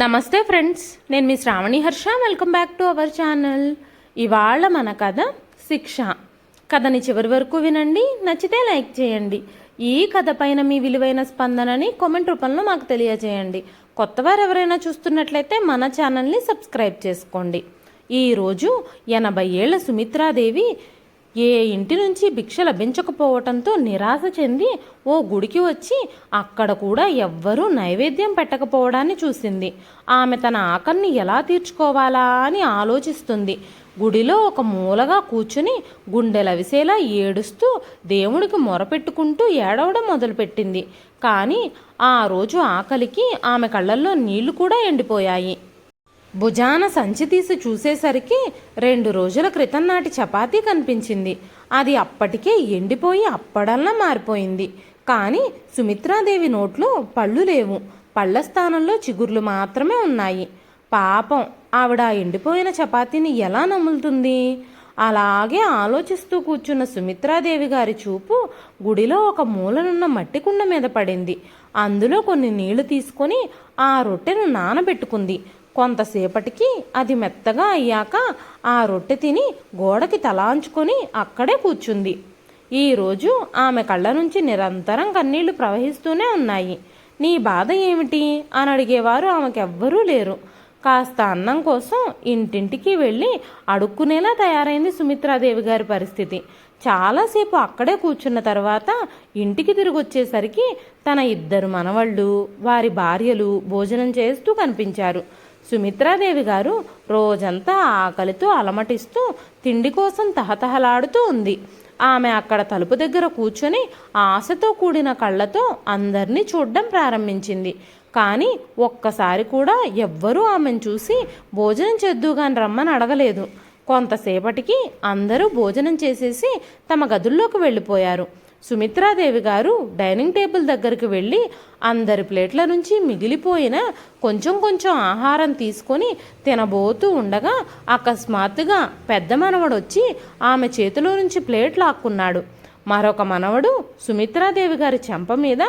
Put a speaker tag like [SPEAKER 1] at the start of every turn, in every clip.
[SPEAKER 1] నమస్తే ఫ్రెండ్స్ నేను మీ Shravani Harsha. Welcome back to our channel ఇవాళ మన కథ శిక్ష. కథని చివరి వరకు వినండి నచ్చితే లైక్ చేయండి. ఈ కథ పైన మీ విలువైన స్పందనని కామెంట్ రూపంలో మాకు తెలియజేయండి. కొత్తవారు ఎవరైనా చూస్తున్నట్లయితే మన ఛానల్ని సబ్స్క్రైబ్ చేసుకోండి. ఈరోజు ఎనభై ఏళ్ళ సుమిత్రాదేవి ఏ ఇంటి నుంచి భిక్ష లభించకపోవటంతో నిరాశ చెంది ఓ గుడికి వచ్చి అక్కడ కూడా ఎవ్వరూ నైవేద్యం పెట్టకపోవడాన్ని చూసింది. ఆమె తన ఆకలిని ఎలా తీర్చుకోవాలా అని ఆలోచిస్తుంది. గుడిలో ఒక మూలగా కూర్చుని గుండెలవిసేలా ఏడుస్తూ దేవుడికి మొరపెట్టుకుంటూ ఏడవడం మొదలుపెట్టింది. కానీ ఆ రోజు ఆకలికి ఆమె కళ్ళల్లో నీళ్ళు కూడా ఎండిపోయాయి. భుజాన సంచి తీసి చూసేసరికి రెండు రోజుల క్రితం నాటి చపాతీ కనిపించింది. అది అప్పటికే ఎండిపోయి అప్పడల్లా మారిపోయింది. కానీ సుమిత్రాదేవి నోట్లో పళ్ళు లేవు. పళ్ళ స్థానంలో చిగుర్లు మాత్రమే ఉన్నాయి. పాపం ఆవిడ ఎండిపోయిన చపాతీని ఎలా నములుతుంది? అలాగే ఆలోచిస్తూ కూర్చున్న సుమిత్రాదేవి గారి చూపు గుడిలో ఒక మూలనున్న మట్టి కుండ మీద పడింది. అందులో కొన్ని నీళ్ళు తీసుకొని ఆ రొట్టెను నానబెట్టుకుంది. కొంతసేపటికి అది మెత్తగా అయ్యాక ఆ రొట్టె తిని గోడకి తలాంచుకొని అక్కడే కూర్చుంది. ఈరోజు ఆమె కళ్ళ నుంచి నిరంతరం కన్నీళ్ళు ప్రవహిస్తూనే ఉన్నాయి. నీ బాధ ఏమిటి? అని అడిగేవారు ఆమెకెవ్వరూ లేరు. కాస్త అన్నం కోసం ఇంటింటికి వెళ్ళి అడుక్కునేలా తయారైంది సుమిత్రాదేవి గారి పరిస్థితి. చాలాసేపు అక్కడే కూర్చున్న తర్వాత ఇంటికి తిరిగి వచ్చేసరికి తన ఇద్దరు మనవళ్ళు వారి భార్యలు భోజనం చేస్తూ కనిపించారు. సుమిత్రాదేవి గారు రోజంతా ఆకలితో అలమటిస్తూ తిండి కోసం తహతహలాడుతూ ఉంది. ఆమె అక్కడ తలుపు దగ్గర కూర్చొని ఆశతో కూడిన కళ్ళతో అందరినీ చూడడం ప్రారంభించింది. కానీ ఒక్కసారి కూడా ఎవ్వరూ ఆమెను చూసి భోజనం చేద్దుగాని రమ్మని అడగలేదు. కొంతసేపటికి అందరూ భోజనం చేసేసి తమ గదుల్లోకి వెళ్ళిపోయారు. సుమిత్రాదేవి గారు డైనింగ్ టేబుల్ దగ్గరికి వెళ్ళి అందరి ప్లేట్ల నుంచి మిగిలిపోయిన కొంచెం కొంచెం ఆహారం తీసుకొని తినబోతూ ఉండగా అకస్మాత్తుగా పెద్ద మనవడు వచ్చి ఆమె చేతిలో నుంచి ప్లేట్ లాక్కున్నాడు. మరొక మనవడు సుమిత్రాదేవి గారి చెంప మీద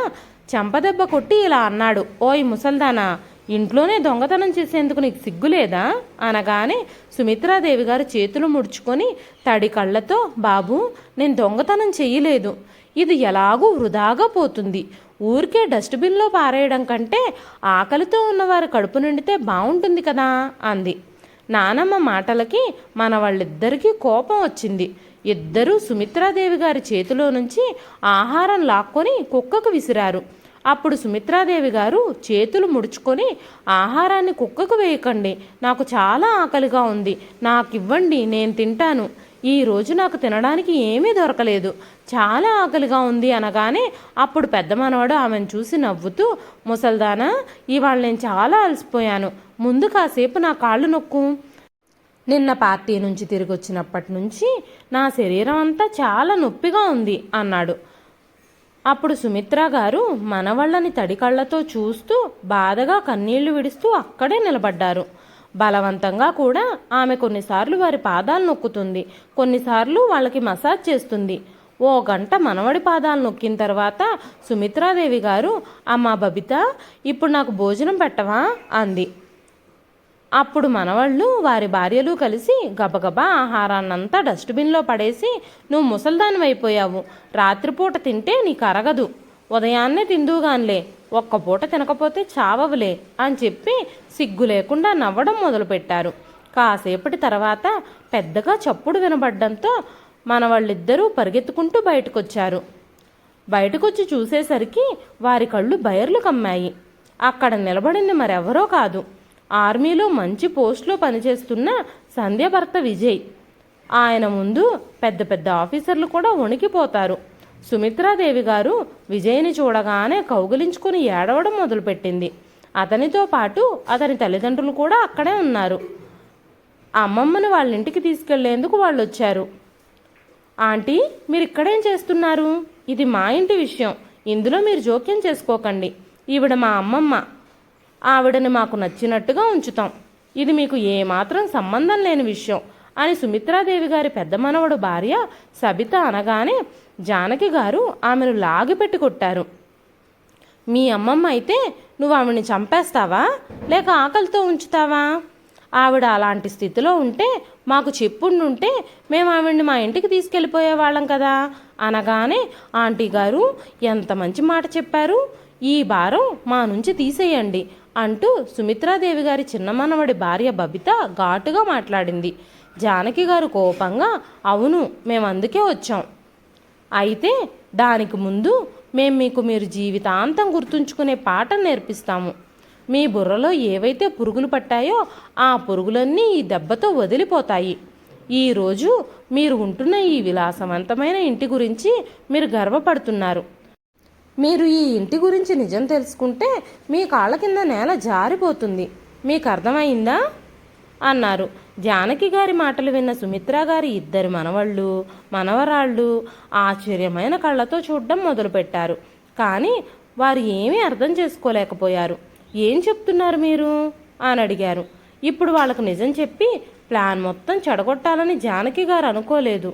[SPEAKER 1] చెంపదెబ్బ కొట్టి ఇలా అన్నాడు ఓయ్ ముసల్దానా ఇంట్లోనే దొంగతనం చేసేందుకు నీకు సిగ్గులేదా అనగానే సుమిత్రాదేవి గారు చేతులు ముడుచుకొని తడి కళ్ళతో బాబు నేను దొంగతనం చెయ్యలేదు. ఇది ఎలాగూ వృధాగా పోతుంది. ఊరికే డస్ట్బిన్లో పారేయడం కంటే ఆకలితో ఉన్నవారు కడుపు నిండితే బాగుంటుంది కదా అంది. నానమ్మ మాటలకి మన వాళ్ళిద్దరికీ కోపం వచ్చింది. ఇద్దరూ సుమిత్రాదేవి గారి చేతిలో నుంచి ఆహారం లాక్కొని కుక్కకు విసిరారు. అప్పుడు సుమిత్రాదేవి గారు చేతులు ముడుచుకొని ఆహారాన్ని కుక్కకు వేయకండి. నాకు చాలా ఆకలిగా ఉంది. నాకు ఇవ్వండి నేను తింటాను. ఈరోజు నాకు తినడానికి ఏమీ దొరకలేదు. చాలా ఆకలిగా ఉంది అనగానే అప్పుడు పెద్ద మనవాడు ఆమెను చూసి నవ్వుతూ ముసల్దానా ఇవాళ నేను చాలా అలసిపోయాను. ముందు కాసేపు నా కాళ్ళు నొక్కు. నిన్న పార్టీ నుంచి తిరిగి వచ్చినప్పటి నుంచి నా శరీరం అంతా చాలా నొప్పిగా ఉంది అన్నాడు. అప్పుడు సుమిత్ర గారు మనవళ్ళని తడి కళ్ళతో చూస్తూ బాధగా కన్నీళ్ళు విడుస్తూ అక్కడే నిలబడ్డారు. బలవంతంగా కూడా ఆమె కొన్నిసార్లు వారి పాదాలు నొక్కుతుంది. కొన్నిసార్లు వాళ్ళకి మసాజ్ చేస్తుంది. ఓ గంట మనవడి పాదాలు నొక్కిన తర్వాత సుమిత్రాదేవి గారు అమ్మా బబిత ఇప్పుడు నాకు భోజనం పెట్టవా? అంది. అప్పుడు మనవళ్ళు వారి భార్యలు కలిసి గబగబా ఆహారాన్నంతా డస్ట్బిన్లో పడేసి నువ్వు ముసల్దానివైపోయావు. రాత్రిపూట తింటే నీకు అరగదు. ఉదయాన్నే తిందువుగాన్లే ఒక్క పూట తినకపోతే చావవులే అని చెప్పి సిగ్గు లేకుండా నవ్వడం మొదలుపెట్టారు. కాసేపటి తర్వాత పెద్దగా చప్పుడు వినబడ్డంతో మన వాళ్ళిద్దరూ పరిగెత్తుకుంటూ బయటకొచ్చారు. బయటకొచ్చి చూసేసరికి వారి కళ్ళు బయర్లు కమ్మాయి. అక్కడ నిలబడింది మరెవరో కాదు. ఆర్మీలో మంచి పోస్ట్లో పనిచేస్తున్న సంధ్య భర్త విజయ్. ఆయన ముందు పెద్ద పెద్ద ఆఫీసర్లు కూడా వణికిపోతారు. సుమిత్రాదేవి గారు విజయ్ని చూడగానే కౌగిలించుకుని ఏడవడం మొదలుపెట్టింది. అతనితో పాటు అతని తల్లిదండ్రులు కూడా అక్కడే ఉన్నారు. అమ్మమ్మను వాళ్ళ ఇంటికి తీసుకెళ్ళేందుకు వాళ్ళు వచ్చారు ఆంటీ మీరు ఇక్కడేం చేస్తున్నారు? ఇది మా ఇంటి విషయం. ఇందులో మీరు జోక్యం చేసుకోకండి. ఈవిడ మా అమ్మమ్మ. ఆవిడని మాకు నచ్చినట్టుగా ఉంచుతాం. ఇది మీకు ఏమాత్రం సంబంధం లేని విషయం. అని సుమిత్రాదేవి గారి పెద్ద మనవడు భార్య సబిత అనగానే జానకి గారు ఆమెను లాగిపెట్టి కొట్టారు. మీ అమ్మమ్మ అయితే నువ్వు ఆవిడని చంపేస్తావా? లేక ఆకలితో ఉంచుతావా? ఆవిడ అలాంటి స్థితిలో ఉంటే మాకు చెప్పుండుంటే మేము ఆవిడ్ని మా ఇంటికి తీసుకెళ్ళిపోయేవాళ్ళం కదా? అనగానే ఆంటీ గారు ఎంత మంచి మాట చెప్పారు. ఈ భారం మా నుంచి తీసేయండి అంటూ సుమిత్రాదేవి గారి చిన్న మనవడి భార్య బబిత ఘాటుగా మాట్లాడింది. జానకి గారు కోపంగా అవును మేము అందుకే వచ్చాం. అయితే దానికి ముందు మేము మీకు మీరు జీవితాంతం గుర్తుంచుకునే పాఠం నేర్పిస్తాము. మీ బుర్రలో ఏవైతే పురుగులు పట్టాయో ఆ పురుగులన్నీ ఈ దెబ్బతో వదిలిపోతాయి. ఈరోజు మీరు ఉంటున్న ఈ విలాసవంతమైన ఇంటి గురించి మీరు గర్వపడుతున్నారు. మీరు ఈ ఇంటి గురించి నిజం తెలుసుకుంటే మీ కాళ్ళ కింద నేల జారిపోతుంది. మీకు అర్థమైందా? అన్నారు. జానకి గారి మాటలు విన్న సుమిత్ర గారి ఇద్దరు మనవళ్ళు మనవరాళ్ళు ఆశ్చర్యమైన కళ్ళతో చూడడం మొదలుపెట్టారు. కానీ వారు ఏమీ అర్థం చేసుకోలేకపోయారు. ఏం చెప్తున్నారు మీరు? అని అడిగారు. ఇప్పుడు వాళ్ళకు నిజం చెప్పి ప్లాన్ మొత్తం చెడగొట్టాలని జానకి గారు అనుకోలేదు.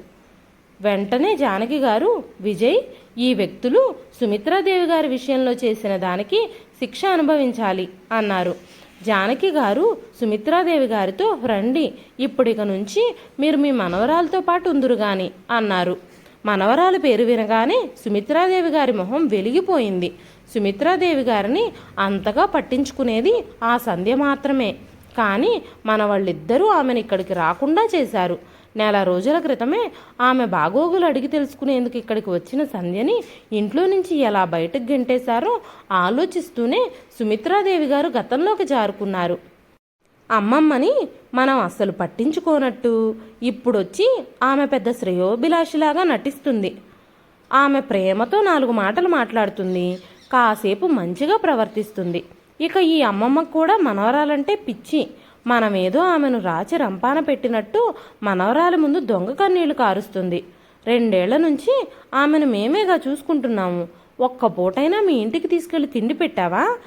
[SPEAKER 1] వెంటనే జానకి గారు విజయ్ ఈ వ్యక్తులు సుమిత్రాదేవి గారి విషయంలో చేసిన దానికి శిక్ష అనుభవించాలి అన్నారు. జానకి గారు సుమిత్రాదేవి గారితో రండి ఇప్పుడిక నుంచి మీరు మీ మనవరాలతో పాటు ఉందురు గాని అన్నారు. మనవరాల పేరు వినగానే సుమిత్రాదేవి గారి మొహం వెలిగిపోయింది. సుమిత్రాదేవి గారిని అంతగా పట్టించుకునేది ఆ సంధ్య మాత్రమే. కానీ మన వాళ్ళిద్దరూ ఆమెను ఇక్కడికి రాకుండా చేశారు. నెల రోజుల క్రితమే ఆమె బాగోగులు అడిగి తెలుసుకునేందుకు ఇక్కడికి వచ్చిన సంధ్యని ఇంట్లో నుంచి ఎలా బయటకు గెంటేశారో ఆలోచిస్తూనే సుమిత్రాదేవి గారు గతంలోకి జారుకున్నారు. అమ్మమ్మని మనం అస్సలు పట్టించుకోనట్టు. ఇప్పుడొచ్చి ఆమె పెద్ద శ్రేయోభిలాషిలాగా నటిస్తుంది. ఆమె ప్రేమతో నాలుగు మాటలు మాట్లాడుతుంది. కాసేపు మంచిగా ప్రవర్తిస్తుంది. ఇక ఈ అమ్మమ్మకు కూడా మనవరాలంటే పిచ్చి. మనమేదో ఆమెను రాచి రంపాన పెట్టినట్టు మనవరాల ముందు దొంగ కన్నీళ్ళు కారుస్తుంది. రెండేళ్ళ నుంచి ఆమెను మేమేగా చూసుకుంటున్నాము. ఒక్క పూటైనా మీ ఇంటికి తీసుకెళ్ళి తిండి పెట్టావా?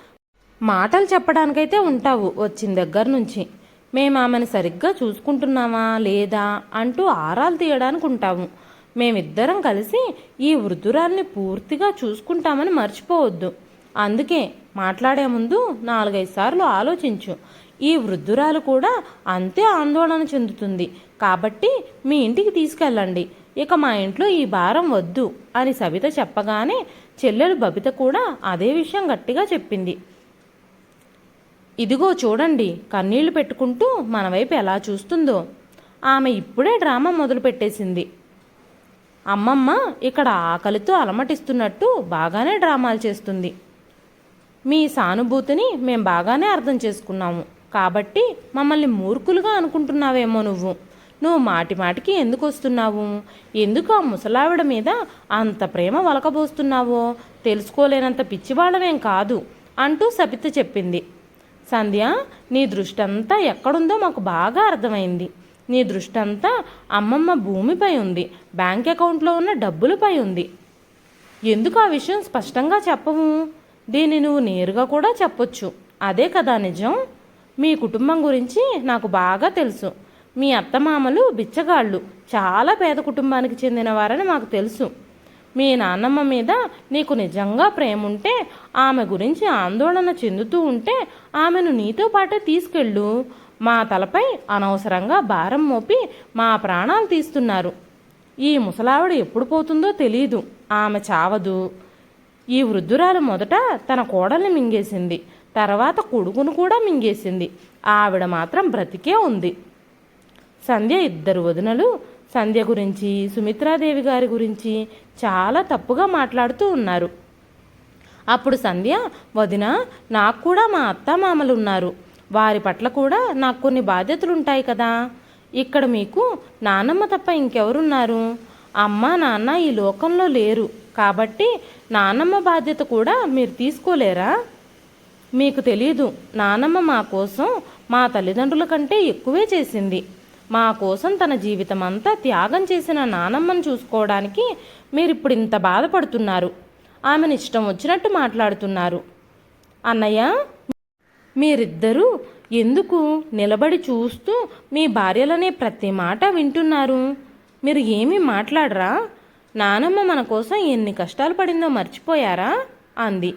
[SPEAKER 1] మాటలు చెప్పడానికైతే ఉంటావు వచ్చిన దగ్గర నుంచి. మేము ఆమెను సరిగ్గా చూసుకుంటున్నామా లేదా అంటూ ఆరాలు తీయడానికి ఉంటాము మేమిద్దరం కలిసి ఈ వృద్ధురాల్ని పూర్తిగా చూసుకుంటామని మర్చిపోవద్దు. అందుకే మాట్లాడే ముందు నాలుగైదు సార్లు ఆలోచించు. ఈ వృద్ధురాలు కూడా అంతే ఆందోళన చెందుతుంది. కాబట్టి మీ ఇంటికి తీసుకెళ్ళండి. ఇక మా ఇంట్లో ఈ భారం వద్దు అని సవిత చెప్పగానే చెల్లెలు బబిత కూడా అదే విషయం గట్టిగా చెప్పింది. ఇదిగో చూడండి కన్నీళ్ళు పెట్టుకుంటూ మన వైపు ఎలా చూస్తుందో. ఆమె ఇప్పుడే డ్రామా మొదలుపెట్టేసింది అమ్మమ్మ ఇక్కడ ఆకలితో అలమటిస్తున్నట్టు బాగానే డ్రామాలు చేస్తుంది. మీ సానుభూతిని మేము బాగానే అర్థం చేసుకున్నాము. కాబట్టి మమ్మల్ని మూర్ఖులుగా అనుకుంటున్నావేమో నువ్వు. నువ్వు మాటి మాటికి ఎందుకు వస్తున్నావు? ఎందుకు ఆ ముసలావిడ మీద అంత ప్రేమ వలకబోస్తున్నావో? తెలుసుకోలేనంత పిచ్చివాళ్ళమేం కాదు అంటూ సబిత చెప్పింది. సంధ్య నీ దృష్టంతా ఎక్కడుందో మాకు బాగా అర్థమైంది. నీ దృష్టంతా అమ్మమ్మ భూమిపై ఉంది. బ్యాంక్ అకౌంట్లో ఉన్న డబ్బులపై ఉంది. ఎందుకు ఆ విషయం స్పష్టంగా చెప్పవు? దీన్ని నువ్వు నేరుగా కూడా చెప్పొచ్చు. అదే కదా నిజం? మీ కుటుంబం గురించి నాకు బాగా తెలుసు. మీ అత్తమామలు బిచ్చగాళ్ళు. చాలా పేద కుటుంబానికి చెందినవారని మాకు తెలుసు. మీ నాన్నమ్మ మీద నీకు నిజంగా ప్రేమ ఉంటే ఆమె గురించి ఆందోళన చెందుతూ ఉంటే ఆమెను నీతో పాటే తీసుకెళ్ళు. మా తలపై అనవసరంగా భారం మోపి మా ప్రాణాలు తీస్తున్నారు. ఈ ముసలావిడ ఎప్పుడు పోతుందో తెలియదు ఆమె చావదు. ఈ వృద్ధురాలు మొదట తన కోడల్ని మింగేసింది. తర్వాత కొడుకును కూడా మింగేసింది. ఆవిడ మాత్రం బ్రతికే ఉంది. సంధ్య ఇద్దరు వదినలు. సంధ్య గురించి సుమిత్రాదేవి గారి గురించి చాలా తప్పుగా మాట్లాడుతూ ఉన్నారు. అప్పుడు సంధ్య వదిన నాకు కూడా మా అత్తమామలు ఉన్నారు వారి పట్ల కూడా నాకు కొన్ని బాధ్యతలు ఉంటాయి కదా. ఇక్కడ మీకు నానమ్మ తప్ప ఇంకెవరున్నారు? అమ్మ నాన్న ఈ లోకంలో లేరు. కాబట్టి నానమ్మ బాధ్యత కూడా మీరు తీసుకోలేరా? మీకు తెలీదు నానమ్మ మా కోసం మా తల్లిదండ్రుల కంటే ఎక్కువే చేసింది. మా కోసం తన జీవితం అంతా త్యాగం చేసిన నానమ్మను చూసుకోవడానికి మీరిప్పుడు ఇంత బాధపడుతున్నారు. ఆమెను ఇష్టం వచ్చినట్టు మాట్లాడుతున్నారు. అన్నయ్య మీరిద్దరూ ఎందుకు నిలబడి చూస్తూ మీ భార్యలనే ప్రతి మాట వింటున్నారు? మీరు ఏమీ మాట్లాడరా? నానమ్మ మన కోసం ఎన్ని కష్టాలు పడిందో మర్చిపోయారా? అంది.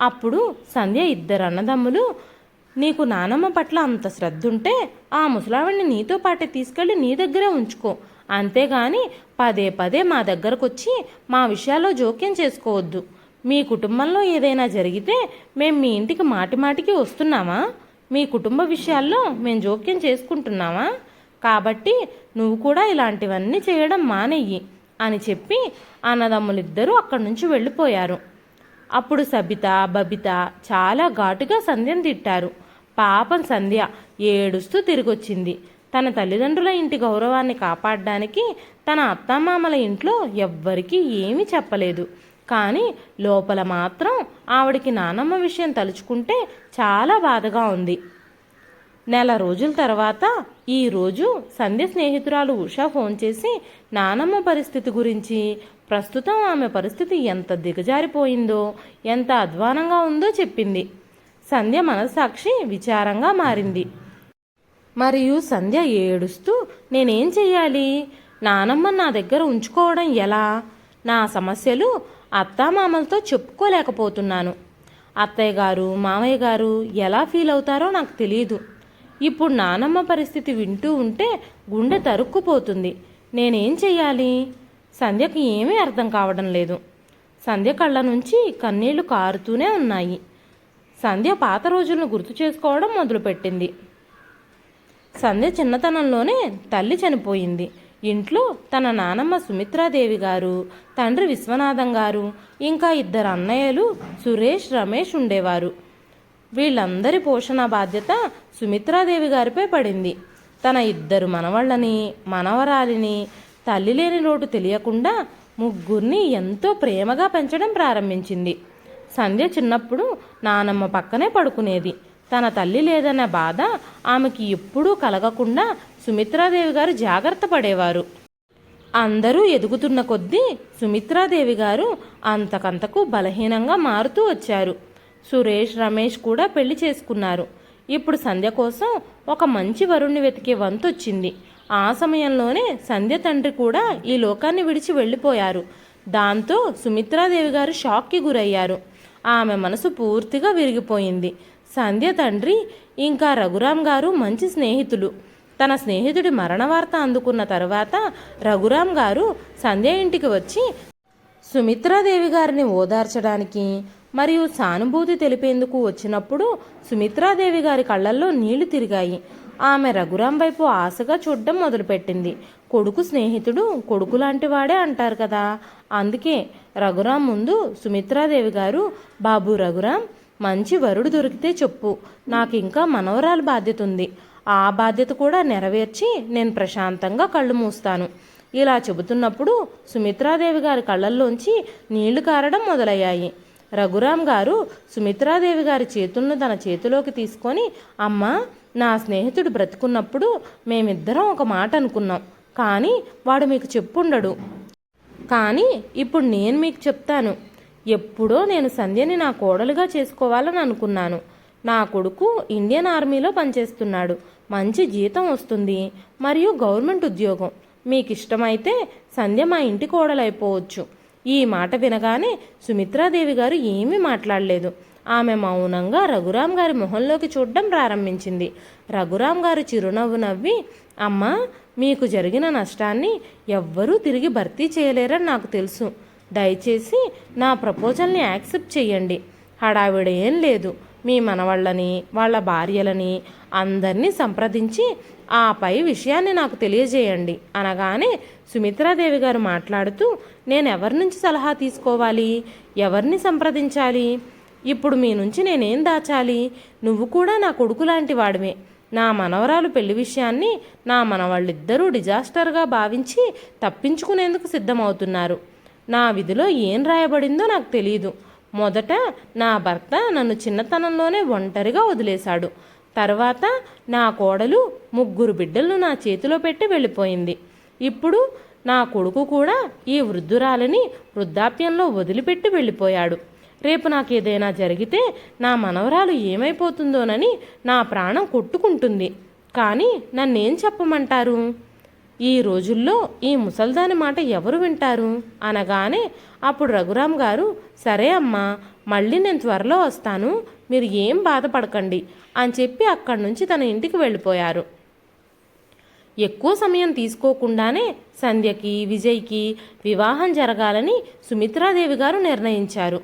[SPEAKER 1] అప్పుడు సంధ్య ఇద్దరు అన్నదమ్ములు నీకు నానమ్మ పట్ల అంత శ్రద్ధ ఉంటే ఆ ముసలావిడిని నీతో పాటే తీసుకెళ్ళి నీ దగ్గరే ఉంచుకో. అంతేగాని పదే పదే మా దగ్గరకు వచ్చి మా విషయాల్లో జోక్యం చేసుకోవద్దు. మీ కుటుంబంలో ఏదైనా జరిగితే మేము మీ ఇంటికి మాటి మాటికి వస్తున్నామా? మీ కుటుంబ విషయాల్లో మేము జోక్యం చేసుకుంటున్నామా? కాబట్టి నువ్వు కూడా ఇలాంటివన్నీ చేయడం మానేయి అని చెప్పి అన్నదమ్ములిద్దరూ అక్కడి నుంచి వెళ్ళిపోయారు. అప్పుడు సబిత బబిత చాలా ఘాటుగా సంధ్యను తిట్టారు. పాపం సంధ్య ఏడుస్తూ తిరిగొచ్చింది. తన తల్లిదండ్రుల ఇంటి గౌరవాన్ని కాపాడడానికి తన అత్తమామల ఇంట్లో ఎవ్వరికీ ఏమీ చెప్పలేదు. కానీ లోపల మాత్రం ఆవిడికి నానమ్మ విషయం తలుచుకుంటే చాలా బాధగా ఉంది. నెల రోజుల తర్వాత ఈరోజు సంధ్య స్నేహితురాలు ఉషా ఫోన్ చేసి నానమ్మ పరిస్థితి గురించి ప్రస్తుతం ఆమె పరిస్థితి ఎంత దిగజారిపోయిందో ఎంత అధ్వానంగా ఉందో చెప్పింది. సంధ్య మనస్సాక్షి విచారంగా మారింది. మరియు సంధ్య ఏడుస్తూ నేనేం చెయ్యాలి? నానమ్మ నా దగ్గర ఉంచుకోవడం ఎలా? నా సమస్యలు అత్తామామలతో చెప్పుకోలేకపోతున్నాను. అత్తయ్య గారు మామయ్య గారు ఎలా ఫీల్ అవుతారో నాకు తెలియదు ఇప్పుడు నానమ్మ పరిస్థితి వింటూ ఉంటే గుండె తరుక్కుపోతుంది. నేనేం చెయ్యాలి? సంధ్యకి ఏమీ అర్థం కావడం లేదు. సంధ్య కళ్ళ నుంచి కన్నీళ్ళు కారుతూనే ఉన్నాయి. సంధ్య పాత రోజులను గుర్తు చేసుకోవడం మొదలుపెట్టింది. సంధ్య చిన్నతనంలోనే తల్లి చనిపోయింది. ఇంట్లో తన నానమ్మ సుమిత్రాదేవి గారు తండ్రి విశ్వనాథం గారు ఇంకా ఇద్దరు అన్నయ్యలు సురేష్ రమేష్ ఉండేవారు. వీళ్ళందరి పోషణ బాధ్యత సుమిత్రాదేవి గారిపై పడింది. తన ఇద్దరు మనవళ్ళని మనవరాలిని తల్లి లేని లోటు తెలియకుండా ముగ్గురిని ఎంతో ప్రేమగా పెంచడం ప్రారంభించింది. సంధ్య చిన్నప్పుడు నానమ్మ పక్కనే పడుకునేది. తన తల్లి లేదన్న బాధ ఆమెకి ఎప్పుడూ కలగకుండా సుమిత్రాదేవి గారు జాగ్రత్త పడేవారు. అందరూ ఎదుగుతున్న కొద్దీ సుమిత్రాదేవి గారు అంతకంతకు బలహీనంగా మారుతూ వచ్చారు. సురేష్ రమేష్ కూడా పెళ్ళి చేసుకున్నారు. ఇప్పుడు సంధ్య కోసం ఒక మంచి వరుణ్ణి వెతికే వంతొచ్చింది. ఆ సమయంలోనే సంధ్య తండ్రి కూడా ఈ లోకాన్ని విడిచి వెళ్ళిపోయారు. దాంతో సుమిత్రాదేవి గారు షాక్కి గురయ్యారు. ఆమె మనసు పూర్తిగా విరిగిపోయింది. సంధ్య తండ్రి ఇంకా రఘురామ్ గారు మంచి స్నేహితులు. తన స్నేహితుడి మరణ వార్త అందుకున్న తర్వాత రఘురామ్ గారు సంధ్య ఇంటికి వచ్చి సుమిత్రాదేవి గారిని ఓదార్చడానికి మరియు సానుభూతి తెలిపేందుకు వచ్చినప్పుడు సుమిత్రాదేవి గారి కళ్ళల్లో నీళ్ళు తిరిగాయి. ఆమె రఘురాం వైపు ఆశగా చూడడం మొదలుపెట్టింది. కొడుకు స్నేహితుడు కొడుకు లాంటివాడే అంటారు కదా. అందుకే రఘురాం ముందు సుమిత్రాదేవి గారు బాబు రఘురాం మంచి వరుడు దొరికితే చెప్పు. నాకు ఇంకా మనవరాలు బాధ్యత ఉంది. ఆ బాధ్యత కూడా నెరవేర్చి నేను ప్రశాంతంగా కళ్ళు మూస్తాను. ఇలా చెబుతున్నప్పుడు సుమిత్రాదేవి గారి కళ్ళల్లోంచి నీళ్ళు కారడం మొదలయ్యాయి. రఘురాం గారు సుమిత్రాదేవి గారి చేతులను తన చేతిలోకి తీసుకొని అమ్మా నా స్నేహితుడు బ్రతుకున్నప్పుడు మేమిద్దరం ఒక మాట అనుకున్నాం. కానీ వాడు మీకు చెప్పుండడు. కానీ ఇప్పుడు నేను మీకు చెప్తాను. ఎప్పుడో నేను సంధ్యని నా కోడలుగా చేసుకోవాలని అనుకున్నాను. నా కొడుకు ఇండియన్ ఆర్మీలో పనిచేస్తున్నాడు. మంచి జీతం వస్తుంది. మరియు గవర్నమెంట్ ఉద్యోగం. మీకు ఇష్టమైతే సంధ్య మా ఇంటి కోడలైపోవచ్చు. ఈ మాట వినగానే సుమిత్రాదేవి గారు ఏమీ మాట్లాడలేదు. ఆమె మౌనంగా రఘురాం గారి మొహంలోకి చూడడం ప్రారంభించింది. రఘురాం గారు చిరునవ్వు నవ్వి అమ్మా మీకు జరిగిన నష్టాన్ని ఎవ్వరూ తిరిగి భర్తీ చేయలేరని నాకు తెలుసు. దయచేసి నా ప్రపోజల్ని యాక్సెప్ట్ చేయండి హడావిడ ఏం లేదు. మీ మనవాళ్ళని వాళ్ళ భార్యలని అందరినీ సంప్రదించి ఆ పై విషయాన్ని నాకు తెలియజేయండి అనగానే సుమిత్రాదేవి గారు మాట్లాడుతూ నేను ఎవరి నుంచి సలహా తీసుకోవాలి? ఎవరిని సంప్రదించాలి? ఇప్పుడు మీ నుంచి నేనేం దాచాలి? నువ్వు కూడా నా కొడుకు లాంటి వాడివే. నా మనవరాలు పెళ్ళి విషయాన్ని నా మనవాళ్ళిద్దరూ డిజాస్టర్గా భావించి తప్పించుకునేందుకు సిద్ధమవుతున్నారు. నా విధిలో ఏం రాయబడిందో నాకు తెలియదు మొదట నా భర్త నన్ను చిన్నతనంలోనే ఒంటరిగా వదిలేశాడు. తర్వాత నా కోడలు ముగ్గురు బిడ్డలను నా చేతిలో పెట్టి వెళ్ళిపోయింది. ఇప్పుడు నా కొడుకు కూడా ఈ వృద్ధురాలని వృద్ధాప్యంలో వదిలిపెట్టి వెళ్ళిపోయాడు. రేపు నాకు ఏదైనా జరిగితే నా మనవరాలు ఏమైపోతుందోనని నా ప్రాణం కొట్టుకుంటుంది. కానీ నన్నేం చెప్పమంటారు? ఈ రోజుల్లో ఈ ముసల్దాని మాట ఎవరు వింటారు? అనగానే అప్పుడు రఘురామ్ గారు సరే అమ్మా మళ్ళీ నేను త్వరలో వస్తాను మీరు ఏం బాధపడకండి. అని చెప్పి అక్కడి నుంచి తన ఇంటికి వెళ్ళిపోయారు. ఎక్కువ సమయం తీసుకోకుండానే సంధ్యకి విజయ్కి వివాహం జరగాలని సుమిత్రాదేవి గారు నిర్ణయించారు.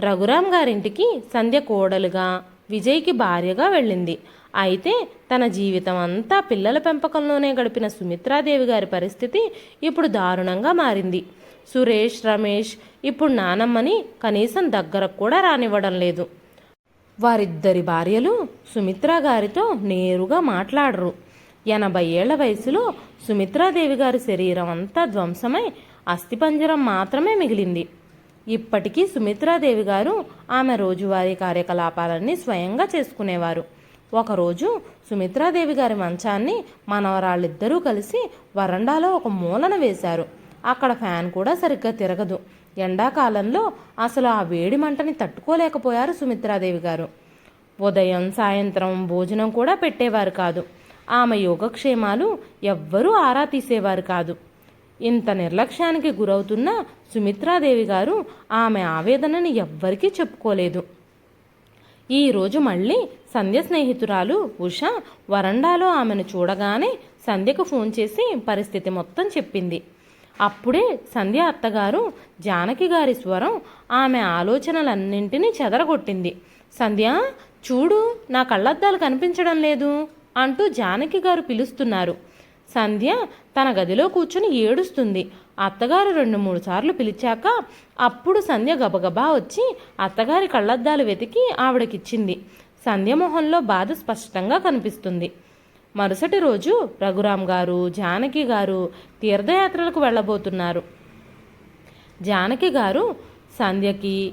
[SPEAKER 1] రఘురాం గారింటికి సంధ్య కోడలుగా విజయ్కి భార్యగా వెళ్ళింది. అయితే తన జీవితం అంతా పిల్లల పెంపకంలోనే గడిపిన సుమిత్రాదేవి గారి పరిస్థితి ఇప్పుడు దారుణంగా మారింది. సురేష్ రమేష్ ఇప్పుడు నానమ్మని కనీసం దగ్గరకు కూడా రానివ్వడం లేదు. వారిద్దరి భార్యలు సుమిత్రా గారితో నేరుగా మాట్లాడరు. ఎనభై ఏళ్ళ వయసులో సుమిత్రాదేవి గారి శరీరం అంతా ధ్వంసమై అస్థిపంజరం మాత్రమే మిగిలింది. ఇప్పటికీ సుమిత్రాదేవి గారు ఆమె రోజువారీ కార్యకలాపాలన్నీ స్వయంగా చేసుకునేవారు. ఒకరోజు సుమిత్రాదేవి గారి మంచాన్ని మనవరాళ్ళిద్దరూ కలిసి వరండాలో ఒక మూలన వేశారు. అక్కడ ఫ్యాన్ కూడా సరిగ్గా తిరగదు. ఎండాకాలంలో అసలు ఆ వేడి మంటని తట్టుకోలేకపోయారు సుమిత్రాదేవి గారు. ఉదయం సాయంత్రం భోజనం కూడా పెట్టేవారు కాదు. ఆమె యోగక్షేమాలు ఎవ్వరూ ఆరా తీసేవారు కాదు. ఇంత నిర్లక్ష్యానికి గురవుతున్న సుమిత్రాదేవి గారు ఆమె ఆవేదనని ఎవ్వరికీ చెప్పుకోలేదు. ఈరోజు మళ్ళీ సంధ్య స్నేహితురాలు ఉష వరండాలో ఆమెను చూడగానే సంధ్యకు ఫోన్ చేసి పరిస్థితి మొత్తం చెప్పింది. అప్పుడే సంధ్య అత్తగారు జానకి గారి స్వరం ఆమె ఆలోచనలన్నింటినీ చెదరగొట్టింది. సంధ్య చూడు నా కళ్ళద్దాలు కనిపించడం లేదు అంటూ జానకి గారు పిలుస్తున్నారు. సంధ్య తన గదిలో కూర్చుని ఏడుస్తుంది. అత్తగారు రెండు మూడు సార్లు పిలిచాక అప్పుడు సంధ్య గబగబా వచ్చి అత్తగారి కళ్ళద్దాలు వెతికి ఆవిడకిచ్చింది. సంధ్య మొహంలో బాధ స్పష్టంగా కనిపిస్తుంది. మరుసటి రోజు రఘురామ్ గారు జానకి గారు తీర్థయాత్రలకు వెళ్ళబోతున్నారు. జానకి గారు సంధ్యకి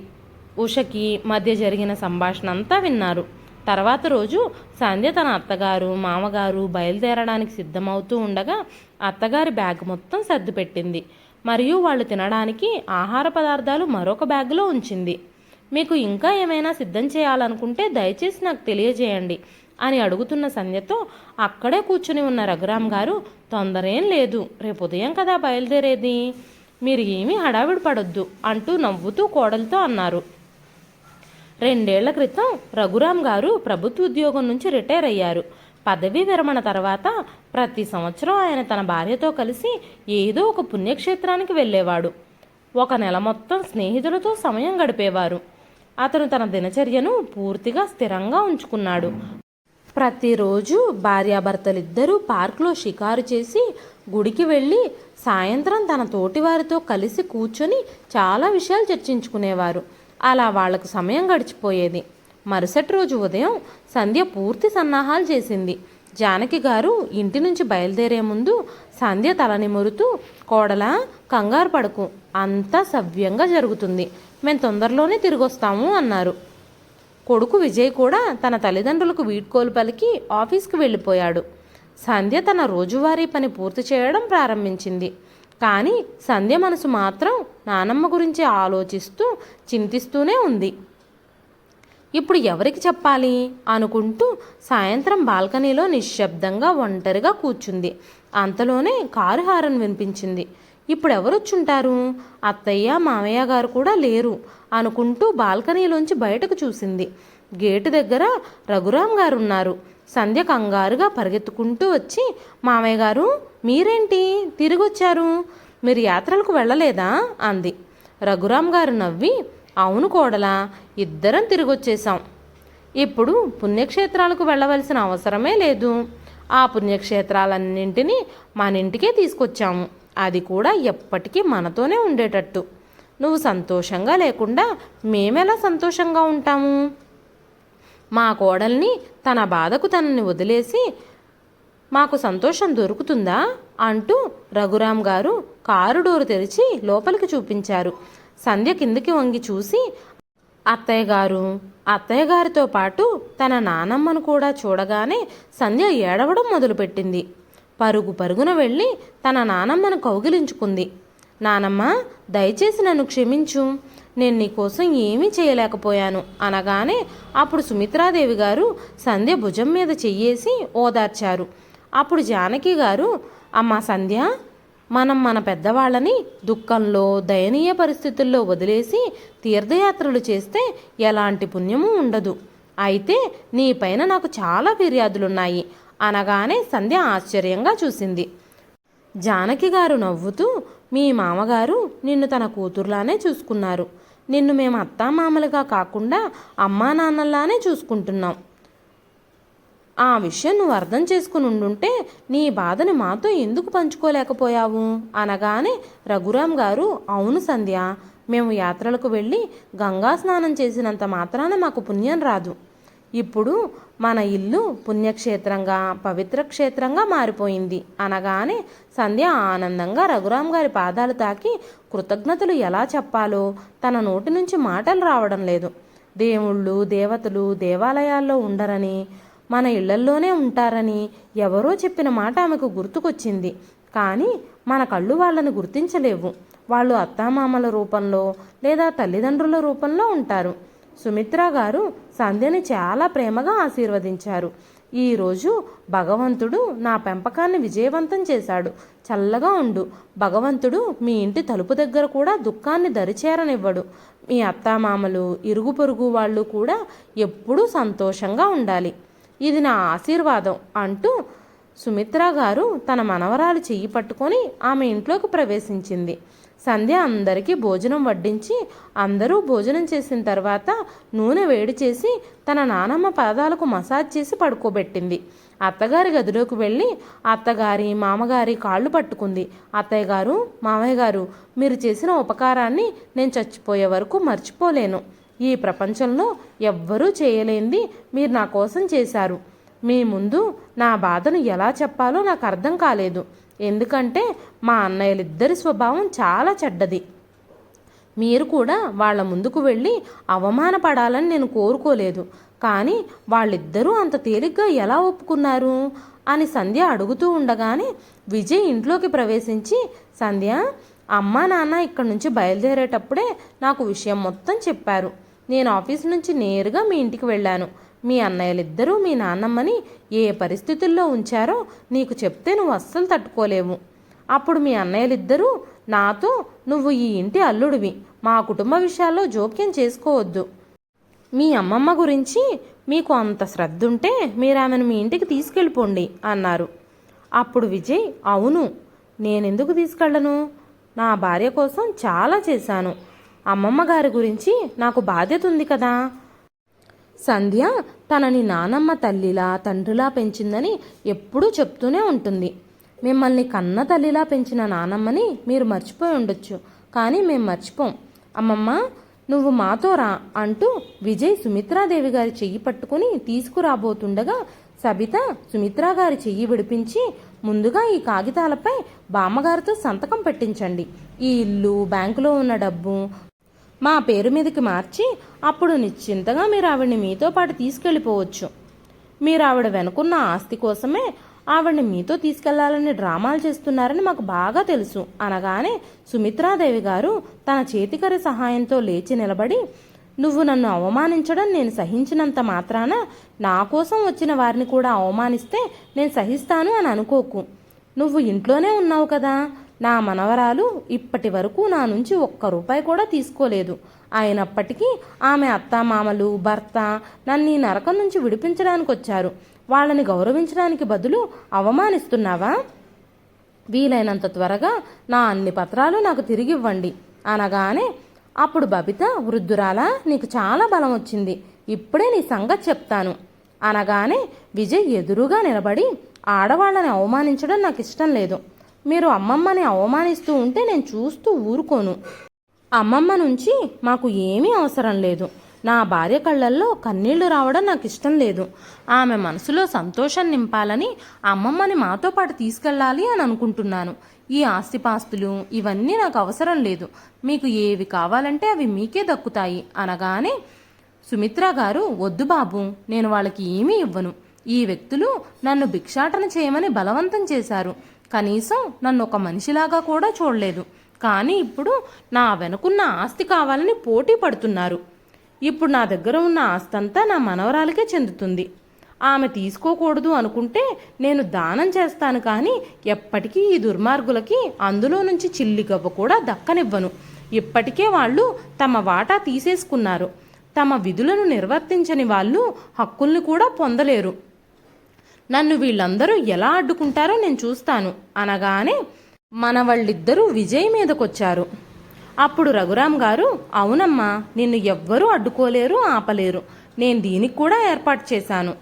[SPEAKER 1] ఉషకి మధ్య జరిగిన సంభాషణ అంతా విన్నారు. తర్వాత రోజు సంధ్య తన అత్తగారు మామగారు బయలుదేరడానికి సిద్ధమవుతూ ఉండగా అత్తగారి బ్యాగ్ మొత్తం సర్దుపెట్టింది మరియు వాళ్ళు తినడానికి ఆహార పదార్థాలు మరొక బ్యాగ్లో ఉంచింది. మీకు ఇంకా ఏమైనా సిద్ధం చేయాలనుకుంటే దయచేసి నాకు తెలియజేయండి. అని అడుగుతున్న సంధ్యతో అక్కడే కూర్చుని ఉన్న రఘురాం గారు తొందరేం లేదు రేపు ఉదయం కదా బయలుదేరేది? మీరు ఏమీ హడావిడి పడొద్దు అంటూ నవ్వుతూ కోడలతో అన్నారు. రెండేళ్ళ క్రితం రఘురాం గారు ప్రభుత్వ ఉద్యోగం నుంచి రిటైర్ అయ్యారు. పదవీ విరమణ తర్వాత ప్రతి సంవత్సరం ఆయన తన భార్యతో కలిసి ఏదో ఒక పుణ్యక్షేత్రానికి వెళ్ళేవాడు. ఒక నెల మొత్తం స్నేహితులతో సమయం గడిపేవారు. అతను తన దినచర్యను పూర్తిగా స్థిరంగా ఉంచుకున్నాడు. ప్రతిరోజు భార్యాభర్తలిద్దరూ పార్క్లో షికారు చేసి గుడికి వెళ్ళి సాయంత్రం తన తోటివారితో కలిసి కూర్చొని చాలా విషయాలు చర్చించుకునేవారు. అలా వాళ్ళకు సమయం గడిచిపోయేది. మరుసటి రోజు ఉదయం సంధ్య పూర్తి సన్నాహాలు చేసింది. జానకి గారు ఇంటి నుంచి బయలుదేరే ముందు సంధ్య తలనిమురుతూ కోడల కంగారు పడకు. అంతా సవ్యంగా జరుగుతుంది. మేము తొందరలోనే తిరిగొస్తాము అన్నారు. కొడుకు విజయ్ కూడా తన తల్లిదండ్రులకు వీడ్కోలు పలికి ఆఫీస్కి వెళ్ళిపోయాడు. సంధ్య తన రోజువారీ పని పూర్తి చేయడం ప్రారంభించింది. కానీ సంధ్య మనసు మాత్రం నానమ్మ గురించి ఆలోచిస్తూ చింతిస్తూనే ఉంది. ఇప్పుడు ఎవరికి చెప్పాలి? అనుకుంటూ సాయంత్రం బాల్కనీలో నిశ్శబ్దంగా ఒంటరిగా కూర్చుంది. అంతలోనే కారు హారన్ వినిపించింది. ఇప్పుడు ఎవరొచ్చుంటారు అత్తయ్య మామయ్య గారు కూడా లేరు అనుకుంటూ బాల్కనీలోంచి బయటకు చూసింది. గేటు దగ్గర రఘురాం గారు ఉన్నారు సంధ్య కంగారుగా పరిగెత్తుకుంటూ వచ్చి మామయ్య గారు మీరేంటి? తిరిగి వచ్చారు మీరు యాత్రలకు వెళ్ళలేదా? అంది. రఘురాం గారు నవ్వి అవును కోడలా ఇద్దరం తిరిగొచ్చేశాం. ఇప్పుడు పుణ్యక్షేత్రాలకు వెళ్ళవలసిన అవసరమే లేదు. ఆ పుణ్యక్షేత్రాలన్నింటినీ మన ఇంటికే తీసుకొచ్చాము. అది కూడా ఎప్పటికీ మనతోనే ఉండేటట్టు. నువ్వు సంతోషంగా లేకుండా మేమెలా సంతోషంగా ఉంటాము? మా కోడల్ని తన బాధకు తనని వదిలేసి మాకు సంతోషం దొరుకుతుందా? అంటూ రఘురాం గారు కారు డోరు తెరిచి లోపలికి చూపించారు. సంధ్య కిందికి వంగి చూసి అత్తయ్య గారు అత్తయ్య గారితో పాటు తన నానమ్మను కూడా చూడగానే సంధ్య ఏడవడం మొదలుపెట్టింది. పరుగు పరుగున వెళ్ళి తన నానమ్మను కౌగిలించుకుంది. నానమ్మ దయచేసి నన్ను క్షమించు. నేను నీకోసం ఏమీ చేయలేకపోయాను అనగానే అప్పుడు సుమిత్రాదేవి గారు సంధ్య భుజం మీద చెయ్యేసి ఓదార్చారు. అప్పుడు జానకి గారు అమ్మ సంధ్య మనం మన పెద్దవాళ్ళని దుఃఖంలో దయనీయ పరిస్థితుల్లో వదిలేసి తీర్థయాత్రలు చేస్తే ఎలాంటి పుణ్యము ఉండదు. అయితే నీ పైన నాకు చాలా ఫిర్యాదులున్నాయి. అనగానే సంధ్య ఆశ్చర్యంగా చూసింది. జానకి గారు నవ్వుతూ మీ మామగారు నిన్ను తన కూతురులానే చూసుకున్నారు. నిన్ను మేము అత్తామామలుగా కాకుండా అమ్మా నాన్నలానే చూసుకుంటున్నాం. ఆ విషయం నువ్వు అర్థం చేసుకుని ఉండుంటే నీ బాధను మాతో ఎందుకు పంచుకోలేకపోయావు? అనగానే రఘురామ్ గారు అవును సంధ్య మేము యాత్రలకు వెళ్ళి గంగా స్నానం చేసినంత మాత్రాన మాకు పుణ్యం రాదు. ఇప్పుడు మన ఇల్లు పుణ్యక్షేత్రంగా పవిత్ర క్షేత్రంగా మారిపోయింది. అనగానే సంధ్య ఆనందంగా రఘురాం గారి పాదాలు తాకి కృతజ్ఞతలు ఎలా చెప్పాలో తన నోటి నుంచి మాటలు రావడం లేదు. దేవుళ్ళు దేవతలు దేవాలయాల్లో ఉండరని మన ఇళ్ళల్లోనే ఉంటారని ఎవరో చెప్పిన మాట ఆమెకు గుర్తుకొచ్చింది. కానీ మన కళ్ళు వాళ్ళని గుర్తించలేవు. వాళ్ళు అత్తామామల రూపంలో లేదా తల్లిదండ్రుల రూపంలో ఉంటారు. సుమిత్ర గారు సంధ్యని చాలా ప్రేమగా ఆశీర్వదించారు. ఈరోజు భగవంతుడు నా పెంపకాన్ని విజయవంతం చేశాడు. చల్లగా ఉండు. భగవంతుడు మీ ఇంటి తలుపు దగ్గర కూడా దుఃఖాన్ని దరిచేరనివ్వడు. మీ అత్తామామలు ఇరుగు పొరుగు వాళ్ళు కూడా ఎప్పుడూ సంతోషంగా ఉండాలి. ఇది నా ఆశీర్వాదం అంటూ సుమిత్ర గారు తన మనవరాలు చెయ్యి పట్టుకొని ఆమె ఇంట్లోకి ప్రవేశించింది. సంధ్య అందరికీ భోజనం వడ్డించి అందరూ భోజనం చేసిన తర్వాత నూనె వేడి చేసి తన నానమ్మ పాదాలకు మసాజ్ చేసి పడుకోబెట్టింది. అత్తగారి గదిలోకి వెళ్ళి అత్తగారి మామగారి కాళ్ళు పట్టుకుంది. అత్తయ్య గారు మామయ్య గారు మీరు చేసిన ఉపకారాన్ని నేను చచ్చిపోయే వరకు మర్చిపోలేను. ఈ ప్రపంచంలో ఎవ్వరూ చేయలేంది మీరు నా కోసం చేశారు. మీ ముందు నా బాధను ఎలా చెప్పాలో నాకు అర్థం కాలేదు. ఎందుకంటే మా అన్నయ్యలిద్దరి స్వభావం చాలా చెడ్డది. మీరు కూడా వాళ్ళ ముందుకు వెళ్ళి అవమానపడాలని నేను కోరుకోలేదు. కానీ వాళ్ళిద్దరూ అంత తేలిగ్గా ఎలా ఒప్పుకున్నారు? అని సంధ్య అడుగుతూ ఉండగానే విజయ్ ఇంట్లోకి ప్రవేశించి సంధ్య అమ్మ నాన్న ఇక్కడి నుంచి బయలుదేరేటప్పుడే నాకు విషయం మొత్తం చెప్పారు. నేను ఆఫీస్ నుంచి నేరుగా మీ ఇంటికి వెళ్ళాను. మీ అన్నయ్యలిద్దరూ మీ నాన్నమ్మని ఏ పరిస్థితుల్లో ఉంచారో నీకు చెప్తే నువ్వు అస్సలు తట్టుకోలేవు. అప్పుడు మీ అన్నయ్యలిద్దరూ నాతో నువ్వు ఈ ఇంటి అల్లుడివి మా కుటుంబ విషయాల్లో జోక్యం చేసుకోవద్దు. మీ అమ్మమ్మ గురించి మీకు అంత శ్రద్ధ ఉంటే మీరు ఆమెను మీ ఇంటికి తీసుకెళ్ళిపోండి అన్నారు. అప్పుడు విజయ్ అవును నేనెందుకు తీసుకెళ్ళను? నా భార్య కోసం చాలా చేశాను. అమ్మమ్మ గారి గురించి నాకు బాధ్యత ఉంది కదా. సంధ్య తనని నానమ్మ తల్లిలా తండ్రిలా పెంచిందని ఎప్పుడూ చెప్తూనే ఉంటుంది. మిమ్మల్ని కన్న తల్లిలా పెంచిన నానమ్మని మీరు మర్చిపోయి ఉండొచ్చు. కానీ మేము మర్చిపోం. అమ్మమ్మ నువ్వు మాతో రా అంటూ విజయ్ సుమిత్రాదేవి గారి చెయ్యి పట్టుకుని తీసుకురాబోతుండగా సబిత సుమిత్రా గారి చెయ్యి విడిపించి ముందుగా ఈ కాగితాలపై బామ్మగారితో సంతకం పెట్టించండి. ఈ ఇల్లు బ్యాంకులో ఉన్న డబ్బు మా పేరు మీదకి మార్చి అప్పుడు నిశ్చింతగా మీరు ఆవిడ్ని మీతో పాటు తీసుకెళ్ళిపోవచ్చు. మీరు ఆవిడ వెనుకున్న ఆస్తి కోసమే ఆవిడ్ని మీతో తీసుకెళ్ళాలని డ్రామాలు చేస్తున్నారని మాకు బాగా తెలుసు. అనగానే సుమిత్రాదేవి గారు తన చేతికరి సహాయంతో లేచి నిలబడి నువ్వు నన్ను అవమానించడం నేను సహించినంత మాత్రాన నా కోసం వచ్చిన వారిని కూడా అవమానిస్తే నేను సహిస్తాను అని అనుకోకు. నువ్వు ఇంట్లోనే ఉన్నావు కదా నా మనవరాలు ఇప్పటి వరకు నా నుంచి ఒక్క రూపాయి కూడా తీసుకోలేదు. అయినప్పటికీ ఆమె అత్తామామలు భర్త నన్ను ఈ నరకం నుంచి విడిపించడానికి వచ్చారు వాళ్ళని గౌరవించడానికి బదులు అవమానిస్తున్నావా? వీలైనంత త్వరగా నా అన్ని పత్రాలు నాకు తిరిగి ఇవ్వండి అనగానే అప్పుడు బబిత వృద్ధురాలా నీకు చాలా బలం వచ్చింది. ఇప్పుడే నీ సంగతి చెప్తాను. అనగానే విజయ్ ఎదురుగా నిలబడి ఆడవాళ్ళని అవమానించడం నాకు ఇష్టం లేదు. మీరు అమ్మమ్మని అవమానిస్తూ ఉంటే నేను చూస్తూ ఊరుకోను. అమ్మమ్మ నుంచి మాకు ఏమీ అవసరం లేదు. నా భార్య కళ్ళల్లో కన్నీళ్ళు రావడం నాకు ఇష్టం లేదు. ఆమె మనసులో సంతోషం నింపాలని అమ్మమ్మని మాతో పాటు తీసుకెళ్ళాలి అని అనుకుంటున్నాను. ఈ ఆస్తిపాస్తులు ఇవన్నీ నాకు అవసరం లేదు. మీకు ఏవి కావాలంటే అవి మీకే దక్కుతాయి అనగానే సుమిత్ర గారు వద్దు బాబు నేను వాళ్ళకి ఏమీ ఇవ్వను. ఈ వ్యక్తులు నన్ను భిక్షాటన చేయమని బలవంతం చేశారు. కనీసం నన్ను ఒక మనిషిలాగా కూడా చూడలేదు. కానీ ఇప్పుడు నా వెనుకున్న ఆస్తి కావాలని పోటీ పడుతున్నారు. ఇప్పుడు నా దగ్గర ఉన్న ఆస్తి అంతా నా మనవరాలకే చెందుతుంది. ఆమె తీసుకోకూడదు అనుకుంటే నేను దానం చేస్తాను కానీ ఎప్పటికీ ఈ దుర్మార్గులకి అందులో నుంచి చిల్లిగవ్వ కూడా దక్కనివ్వను. ఇప్పటికే వాళ్ళు తమ వాటా తీసేసుకున్నారు. తమ విధులను నిర్వర్తించని వాళ్ళు హక్కుల్ని కూడా పొందలేరు. నన్ను వీళ్ళందరూ ఎలా అడ్డుకుంటారో నేను చూస్తాను అనగానే మన వాళ్ళిద్దరూ విజయ్ మీదకొచ్చారు. అప్పుడు రఘురామ్ గారు అవునమ్మా నిన్ను ఎవ్వరూ అడ్డుకోలేరు ఆపలేరు. నేను దీనికి కూడా ఏర్పాటు చేశాను.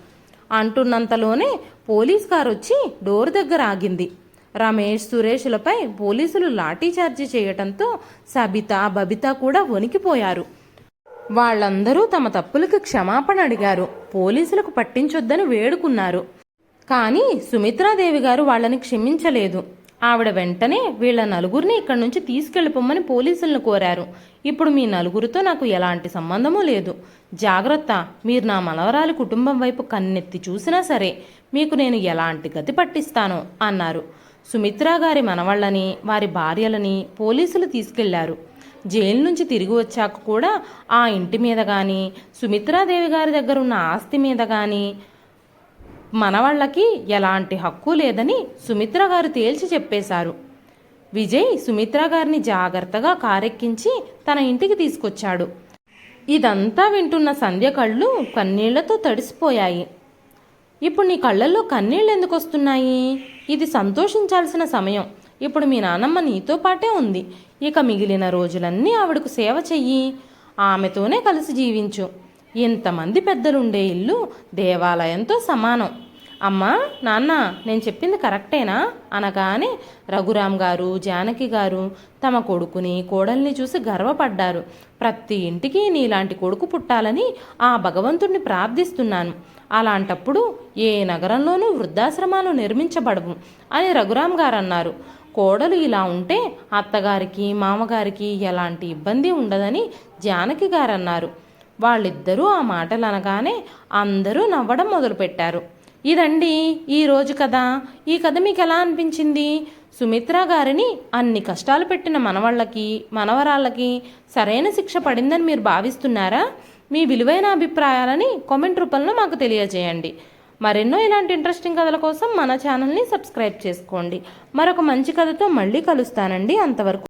[SPEAKER 1] అంటున్నంతలోనే పోలీస్ కారు వచ్చి డోర్ దగ్గర ఆగింది. రమేష్ సురేష్లపై పోలీసులు లాఠీచార్జి చేయటంతో సబిత బబిత కూడా వణికిపోయారు. వాళ్ళందరూ తమ తప్పులకు క్షమాపణ అడిగారు. పోలీసులకు పట్టించొద్దని వేడుకున్నారు. కానీ సుమిత్రాదేవి గారు వాళ్ళని క్షమించలేదు. ఆవిడ వెంటనే వీళ్ళ నలుగురిని ఇక్కడి నుంచి తీసుకెళ్ళిపోమ్మని పోలీసులను కోరారు. ఇప్పుడు మీ నలుగురితో నాకు ఎలాంటి సంబంధమూ లేదు. జాగ్రత్త మీరు నా మనవరాలి కుటుంబం వైపు కన్నెత్తి చూసినా సరే మీకు నేను ఎలాంటి గతి పట్టిస్తానో అన్నారు. సుమిత్రా గారి మనవళ్ళని వారి భార్యలని పోలీసులు తీసుకెళ్ళారు. జైలు నుంచి తిరిగి వచ్చాక కూడా ఆ ఇంటి మీద కానీ సుమిత్రాదేవి గారి దగ్గర ఉన్న ఆస్తి మీద కానీ మనవాళ్ళకి ఎలాంటి హక్కు లేదని సుమిత్ర గారు తేల్చి చెప్పేశారు. విజయ్ సుమిత్ర గారిని జాగ్రత్తగా కారెక్కించి తన ఇంటికి తీసుకొచ్చాడు. ఇదంతా వింటున్న సంధ్య కళ్ళు కన్నీళ్ళతో తడిసిపోయాయి. ఇప్పుడు నీ కళ్ళల్లో కన్నీళ్ళు ఎందుకు వస్తున్నాయి? ఇది సంతోషించాల్సిన సమయం. ఇప్పుడు మీ నానమ్మ నీతో పాటే ఉంది. ఇక మిగిలిన రోజులన్నీ ఆవిడకు సేవ చెయ్యి. ఆమెతోనే కలిసి జీవించు. ఇంతమంది పెద్దలుండే ఇల్లు దేవాలయంతో సమానం. అమ్మా నాన్న నేను చెప్పింది కరెక్టేనా? అనగానే రఘురాం గారు జానకి గారు తమ కొడుకుని కోడల్ని చూసి గర్వపడ్డారు. ప్రతి ఇంటికి నీలాంటి కొడుకు పుట్టాలని ఆ భగవంతుణ్ణి ప్రార్థిస్తున్నాను. అలాంటప్పుడు ఏ నగరంలోనూ వృద్ధాశ్రమాలు నిర్మించబడవు అని రఘురామ్ గారు అన్నారు కోడలు ఇలా ఉంటే అత్తగారికి మామగారికి ఎలాంటి ఇబ్బంది ఉండదని జానకి గారు అన్నారు వాళ్ళిద్దరూ ఆ మాటలు అనగానే అందరూ నవ్వడం మొదలుపెట్టారు. ఇదండి ఈరోజు కథ. ఈ కథ మీకు ఎలా అనిపించింది? సుమిత్ర గారిని అన్ని కష్టాలు పెట్టిన మనవాళ్ళకి మనవరాళ్ళకి సరైన శిక్ష పడిందని మీరు భావిస్తున్నారా? మీ విలువైన అభిప్రాయాలని కామెంట్ రూపంలో మాకు తెలియజేయండి. మరెన్నో ఇలాంటి ఇంట్రెస్టింగ్ కథల కోసం మన ఛానల్ని సబ్స్క్రైబ్ చేసుకోండి. మరొక మంచి కథతో మళ్ళీ కలుస్తానండి. అంతవరకు